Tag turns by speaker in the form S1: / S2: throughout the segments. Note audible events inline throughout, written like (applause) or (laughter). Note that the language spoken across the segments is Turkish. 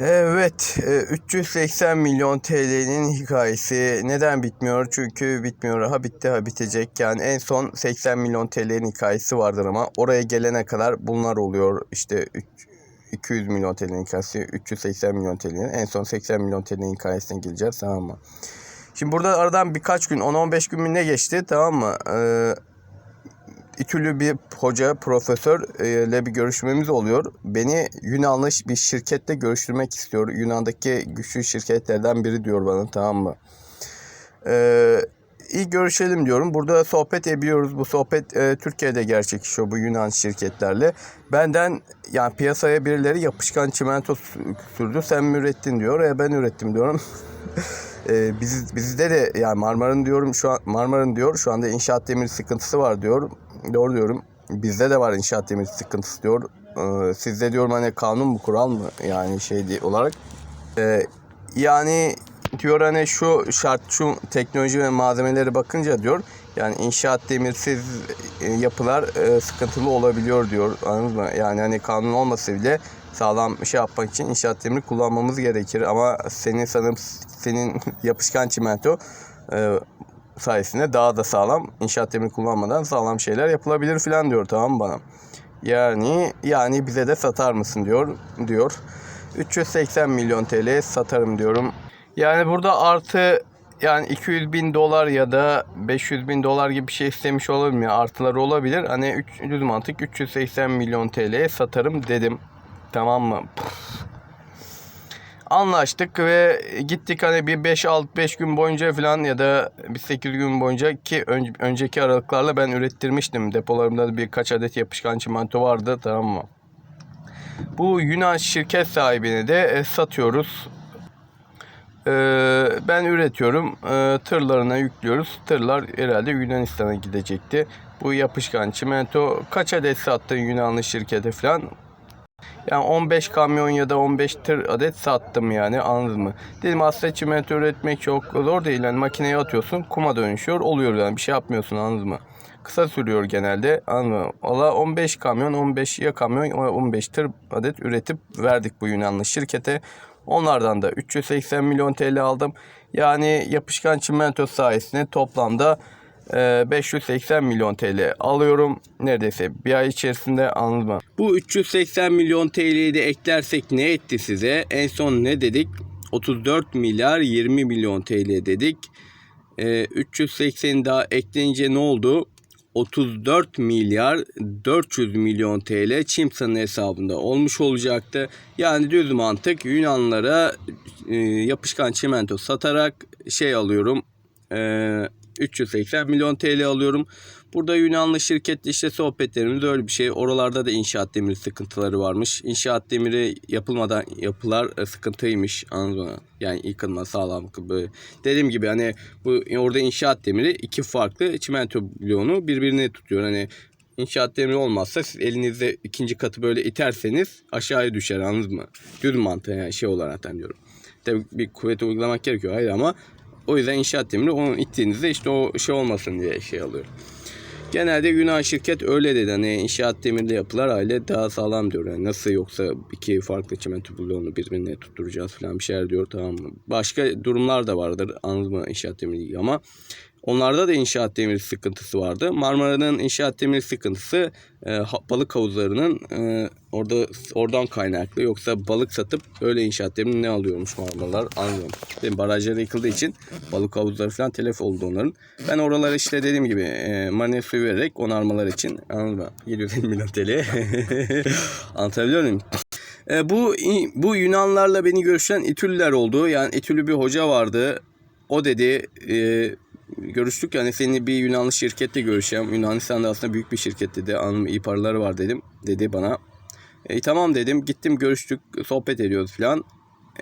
S1: Evet, e, 380 milyon TL'nin hikayesi neden bitmiyor? Çünkü bitmiyor. Ha bitti ha bitecek. Yani en son 80 milyon TL'nin hikayesi vardır ama oraya gelene kadar bunlar oluyor. İşte üç- 200 milyon TL'nin hikayesi, 380 milyon TL'nin. En son 80 milyon TL'nin hikayesine geleceğiz tamam mı? Şimdi burada aradan birkaç gün, 10-15 gün mü ne geçti tamam mı? Ee, İTÜ'lü bir hoca, profesör e, bir görüşmemiz oluyor. Beni Yunanlı bir şirkette görüştürmek istiyor. Yunan'daki güçlü şirketlerden biri diyor bana tamam mı? Ee, iyi görüşelim diyorum. Burada sohbet ediyoruz. Bu sohbet e, Türkiye'de gerçekleşiyor bu Yunan şirketlerle. Benden yani piyasaya birileri yapışkan çimento sü- sürdü. Sen mi ürettin diyor. E, ben ürettim diyorum. Ee, (laughs) biz, bizde de yani Marmara'nın diyorum şu an Marmara'nın diyor şu anda inşaat demir sıkıntısı var diyor. Doğru diyorum. Bizde de var inşaat demir sıkıntısı diyor. Ee, sizde diyorum hani kanun mu kural mı yani şey diye olarak. Ee, yani diyor hani şu şart şu teknoloji ve malzemeleri bakınca diyor yani inşaat demirsiz e, yapılar e, sıkıntılı olabiliyor diyor anladınız mı? Yani hani kanun olmasa bile sağlam şey yapmak için inşaat demiri kullanmamız gerekir ama senin sanırım senin (laughs) yapışkan çimento e, sayesinde daha da sağlam inşaat demiri kullanmadan sağlam şeyler yapılabilir falan diyor tamam bana. Yani yani bize de satar mısın diyor diyor. 380 milyon TL satarım diyorum. Yani burada artı yani 200 bin dolar ya da 500 bin dolar gibi bir şey istemiş olabilir mi? Artıları olabilir. Hani 3, düz mantık 380 milyon TL'ye satarım dedim. Tamam mı? Anlaştık ve gittik hani bir 5-6-5 gün boyunca falan ya da bir 8 gün boyunca ki ön- önceki aralıklarla ben ürettirmiştim. Depolarımda da birkaç adet yapışkan çimento vardı tamam mı? Bu Yunan şirket sahibine de e, satıyoruz. Ee, ben üretiyorum. Ee, tırlarına yüklüyoruz. Tırlar herhalde Yunanistan'a gidecekti. Bu yapışkan çimento kaç adet sattın Yunanlı şirkete falan? Yani 15 kamyon ya da 15 tır adet sattım yani anladın mı? Dedim aslında çimento üretmek çok zor değil. Yani makineye atıyorsun kuma dönüşüyor oluyor yani bir şey yapmıyorsun anladın mı? Kısa sürüyor genelde anladın mı? Valla 15 kamyon 15 ya kamyon 15 tır adet üretip verdik bu Yunanlı şirkete. Onlardan da 380 milyon TL aldım. Yani yapışkan çimento sayesinde toplamda 580 milyon TL alıyorum. Neredeyse bir ay içerisinde anladın mı? Bu 380 milyon TL'yi de eklersek ne etti size? En son ne dedik? 34 milyar 20 milyon TL dedik. E, 380 daha ekleyince ne oldu? 34 milyar 400 milyon TL Çimsa'nın hesabında olmuş olacaktı. Yani düz mantık Yunanlara e, yapışkan çimento satarak şey alıyorum. E, 380 milyon TL alıyorum. Burada Yunanlı şirketle işte sohbetlerimiz öyle bir şey. Oralarda da inşaat demiri sıkıntıları varmış. İnşaat demiri yapılmadan yapılar e, sıkıntıymış. Anladın mı? Yani yıkılma sağlam. Böyle. Dediğim gibi hani bu orada inşaat demiri iki farklı çimento bloğunu birbirine tutuyor. Hani İnşaat demiri olmazsa siz elinizde ikinci katı böyle iterseniz aşağıya düşer anladınız mı? Düz mantığı yani şey olarak diyorum. Tabii bir kuvvet uygulamak gerekiyor hayır ama o yüzden inşaat demiri onu ittiğinizde işte o şey olmasın diye şey alıyor. Genelde Yunan şirket öyle dedi. Hani inşaat demirli yapılar aile daha sağlam diyor. Yani nasıl yoksa iki farklı çimento bloğunu birbirine tutturacağız falan bir şeyler diyor tamam mı? Başka durumlar da vardır anladın mı inşaat demirli ama onlarda da inşaat demiri sıkıntısı vardı. Marmara'nın inşaat demiri sıkıntısı e, balık havuzlarının e, orada oradan kaynaklı. Yoksa balık satıp öyle inşaat demirini ne alıyormuş Marmaralar anlıyorum. Benim barajları yıkıldığı için balık havuzları falan telef oldu onların. Ben oralara işte dediğim gibi e, marine suyu vererek onarmalar için anladın mı? 750 milyon TL. Anlatabiliyor muyum? E, bu bu Yunanlarla beni görüşen İtülüler oldu. Yani İtülü bir hoca vardı. O dedi e, görüştük yani seni bir Yunanlı şirkette görüşeceğim. Yunanistan'da aslında büyük bir şirket dedi. Anım iyi paraları var dedim. Dedi bana. E, tamam dedim. Gittim görüştük. Sohbet ediyoruz falan.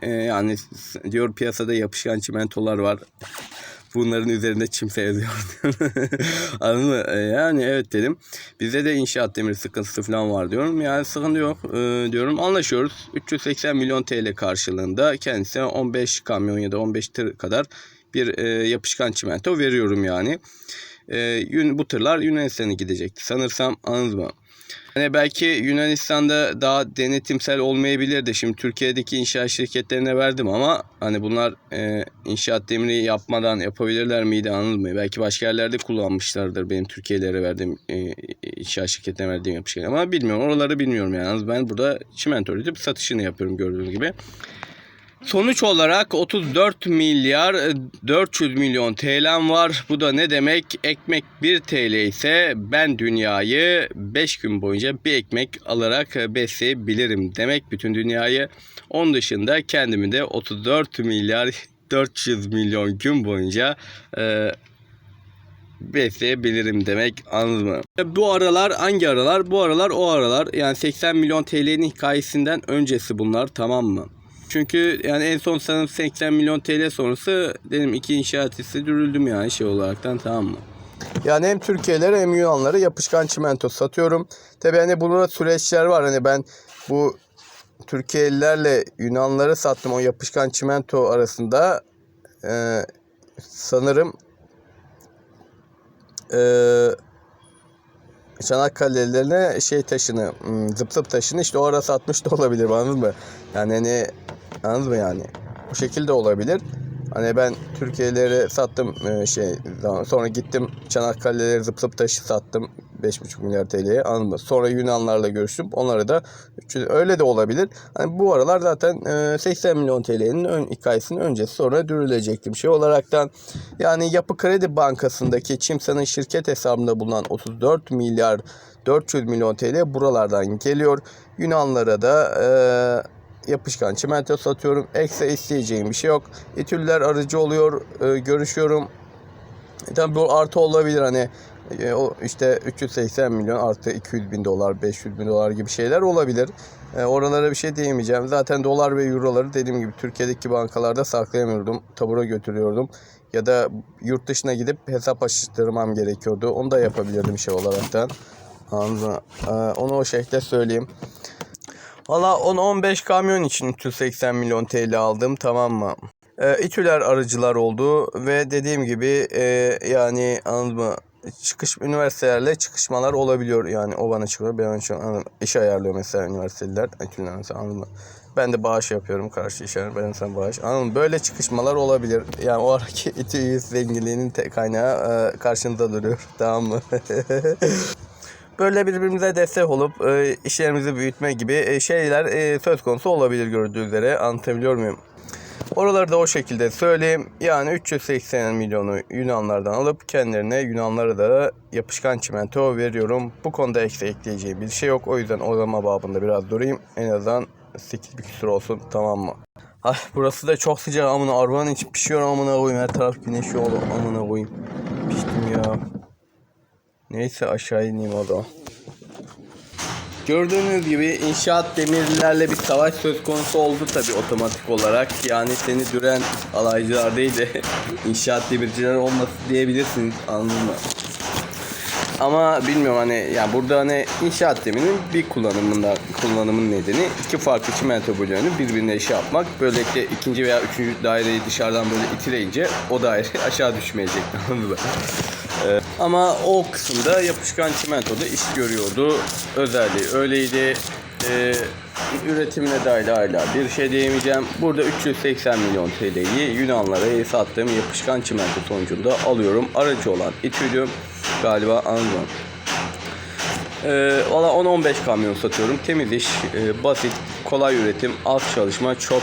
S1: E, yani diyor piyasada yapışkan çimentolar var. Bunların üzerinde çimse yazıyor. (laughs) Anladın mı? E, yani evet dedim. Bizde de inşaat demir sıkıntısı falan var diyorum. Yani sıkıntı yok e, diyorum. Anlaşıyoruz. 380 milyon TL karşılığında kendisine 15 kamyon ya da 15 tır kadar bir e, yapışkan çimento veriyorum yani. E, bu tırlar Yunanistan'a gidecekti. Sanırsam anladınız mı? Hani belki Yunanistan'da daha denetimsel olmayabilirdi. Şimdi Türkiye'deki inşaat şirketlerine verdim ama hani bunlar e, inşaat demiri yapmadan yapabilirler miydi anladın mı? Belki başka yerlerde kullanmışlardır benim Türkiye'lere verdiğim e, inşaat şirketine verdiğim yapışkan ama bilmiyorum. Oraları bilmiyorum yani. Ben burada çimento üretip satışını yapıyorum gördüğünüz gibi. Sonuç olarak 34 milyar e, 400 milyon TL'm var. Bu da ne demek? Ekmek 1 TL ise ben dünyayı 5 gün boyunca bir ekmek alarak e, besleyebilirim demek bütün dünyayı. Onun dışında kendimi de 34 milyar 400 milyon gün boyunca e, besleyebilirim demek anladın mı? Bu aralar hangi aralar? Bu aralar o aralar yani 80 milyon TL'nin hikayesinden öncesi bunlar tamam mı? Çünkü yani en son sanırım 80 milyon TL sonrası dedim iki inşaat dürüldüm yani şey olaraktan tamam mı? Yani hem Türkiye'lere hem Yunanlara yapışkan çimento satıyorum. Tabi hani burada süreçler var. Hani ben bu Türkiye'lilerle Yunanlara sattım o yapışkan çimento arasında e, sanırım e, Çanakkale'lilerine şey taşını, hmm, zıp zıp taşını işte o ara satmış da olabilir anladın mı? Yani hani anladın mı yani? Bu şekilde olabilir. Hani ben Türkiye'lere sattım e, şey sonra gittim Çanakkale'lere zıp zıp taşı sattım 5,5 milyar TL'ye anladın mı? Sonra Yunanlarla görüştüm. Onları da 300 öyle de olabilir. Hani bu aralar zaten e, 80 milyon TL'nin ön hikayesinin öncesi sonra dürülecekti bir şey olaraktan. Yani Yapı Kredi Bankası'ndaki Çimsa'nın şirket hesabında bulunan 34 milyar 400 milyon TL buralardan geliyor. Yunanlara da e, yapışkan çimento satıyorum. Ekstra isteyeceğim bir şey yok. İtüller aracı oluyor. E, görüşüyorum. E, tabii bu artı olabilir hani e, o işte 380 milyon artı 200 bin dolar 500 bin dolar gibi şeyler olabilir. E, oralara bir şey diyemeyeceğim. Zaten dolar ve euroları dediğim gibi Türkiye'deki bankalarda saklayamıyordum. Tabura götürüyordum. Ya da yurt dışına gidip hesap açtırmam gerekiyordu. Onu da yapabilirdim şey olaraktan. Anladın mı? E, onu o şekilde söyleyeyim. Valla 10-15 kamyon için 380 milyon TL aldım tamam mı? E, İTÜ'ler arıcılar oldu ve dediğim gibi e, yani anladın mı? Çıkış üniversitelerle çıkışmalar olabiliyor yani o bana çıkıyor ben şu an iş ayarlıyor mesela üniversiteler mesela anladın mı? Ben de bağış yapıyorum karşı işe ben sen bağış anladın mı? Böyle çıkışmalar olabilir yani o araki İTÜ (laughs) zenginliğinin kaynağı e, karşınızda duruyor (laughs) tamam mı? (laughs) böyle birbirimize destek olup e, işlerimizi büyütme gibi e, şeyler e, söz konusu olabilir gördüğünüz üzere anlatabiliyor muyum? Oraları da o şekilde söyleyeyim. Yani 380 milyonu Yunanlardan alıp kendilerine Yunanlara da yapışkan çimento veriyorum. Bu konuda ekstra ekleyeceği bir şey yok. O yüzden o zaman babında biraz durayım. En azından 8 bir küsur olsun tamam mı? Ay burası da çok sıcak amına arabanın içi pişiyor amına koyayım. Her taraf güneş yolu amına koyayım. Neyse aşağı ineyim o zaman. Gördüğünüz gibi inşaat demirlerle bir savaş söz konusu oldu tabi otomatik olarak. Yani seni düren alaycılar değil de (laughs) inşaat demirciler olması diyebilirsiniz anladın mı? Ama bilmiyorum hani yani burada hani inşaat demirinin bir kullanımında kullanımın nedeni iki farklı çimento bloğunu birbirine şey yapmak. Böylelikle ikinci veya üçüncü daireyi dışarıdan böyle itileyince o daire (laughs) aşağı düşmeyecek? (laughs) Ee, ama o kısımda yapışkan çimentoda iş görüyordu. Özelliği öyleydi. Ee, üretimine dair hala bir şey diyemeyeceğim. Burada 380 milyon TL'yi Yunanlara sattığım yapışkan çimento sonucunda alıyorum. Aracı olan İTÜ'lü galiba anladım. Ee, Valla 10-15 kamyon satıyorum. Temiz iş, e, basit, kolay üretim, az çalışma, çok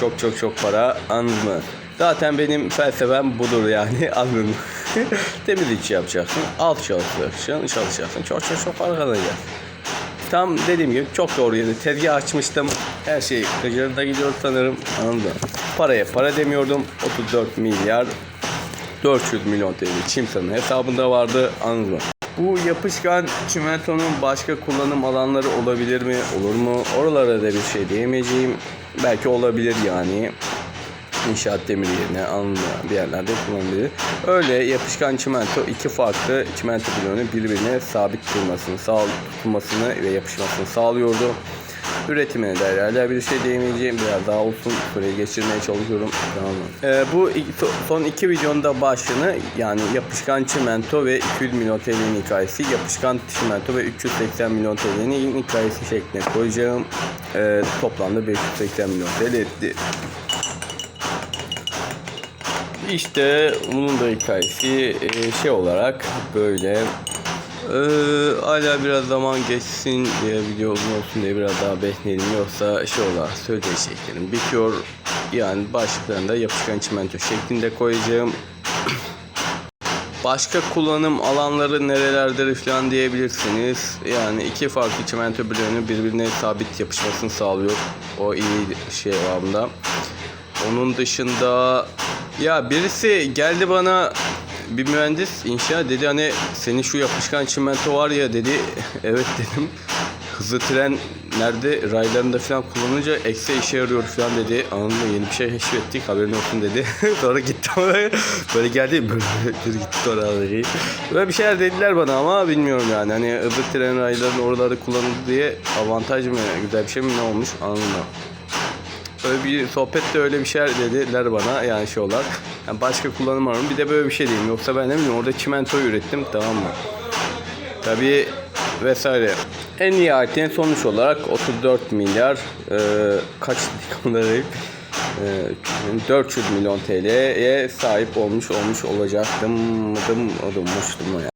S1: çok çok çok para anladın mı? Zaten benim felsefem budur yani (laughs) anladın mı? (laughs) Temiz iş yapacaksın, az çalışacaksın, çalışacaksın, çok çok çok para kazanacaksın. Tam dediğim gibi çok doğru yerde tezgah açmıştım. Her şey gıcırda gidiyor sanırım. Anladın mı? Paraya para demiyordum. 34 milyar 400 milyon TL Çimsa'nın hesabında vardı. Anladın mı? Bu yapışkan çimentonun başka kullanım alanları olabilir mi? Olur mu? Oralara da bir şey diyemeyeceğim. Belki olabilir yani. İnşaat demiri yerine alınmayan bir yerlerde kullanılabilir. Öyle yapışkan çimento iki farklı çimento bloğunu birbirine sabit durmasını, sağ tutulmasını ve yapışmasını sağlıyordu. Üretimine dair hala bir şey diyemeyeceğim. Biraz daha uzun süreyi geçirmeye çalışıyorum. Tamam? Ee, bu son iki videonun da başlığını yani yapışkan çimento ve 200 milyon TL'nin hikayesi, yapışkan çimento ve 380 milyon TL'nin hikayesi şeklinde koyacağım. Ee, toplamda 580 milyon TL etti. İşte bunun da hikayesi e, şey olarak böyle ee, hala biraz zaman geçsin diye video uzun olsun diye biraz daha bekleyelim yoksa şey olarak söyleyeceklerim bitiyor yani başlıklarında yapışkan çimento şeklinde koyacağım (clears throat) Başka kullanım alanları nerelerdir falan diyebilirsiniz. Yani iki farklı çimento bloğunun birbirine sabit yapışmasını sağlıyor. O iyi şey anlamda. Onun dışında ya birisi geldi bana bir mühendis inşa dedi hani senin şu yapışkan çimento var ya dedi. (laughs) evet dedim. Hızlı tren nerede raylarında falan kullanınca eksi işe yarıyor falan dedi. Anında yeni bir şey keşfettik haberin olsun dedi. (laughs) sonra gitti ama böyle geldi böyle (laughs) bir gitti sonra şey. Böyle bir şeyler dediler bana ama bilmiyorum yani. Hani hızlı tren raylarının oraları kullanıldı diye avantaj mı güzel bir şey mi ne olmuş anlamadım. Öyle bir sohbette öyle bir şeyler dediler bana yani şey olarak. Yani başka kullanım var mı? Bir de böyle bir şey diyeyim. Yoksa ben ne bileyim orada çimento ürettim tamam mı? Tabii vesaire. En nihayetinde sonuç olarak 34 milyar e, kaç onları e, 400 milyon TL'ye sahip olmuş olmuş olacaktım. Dım, dım, dım,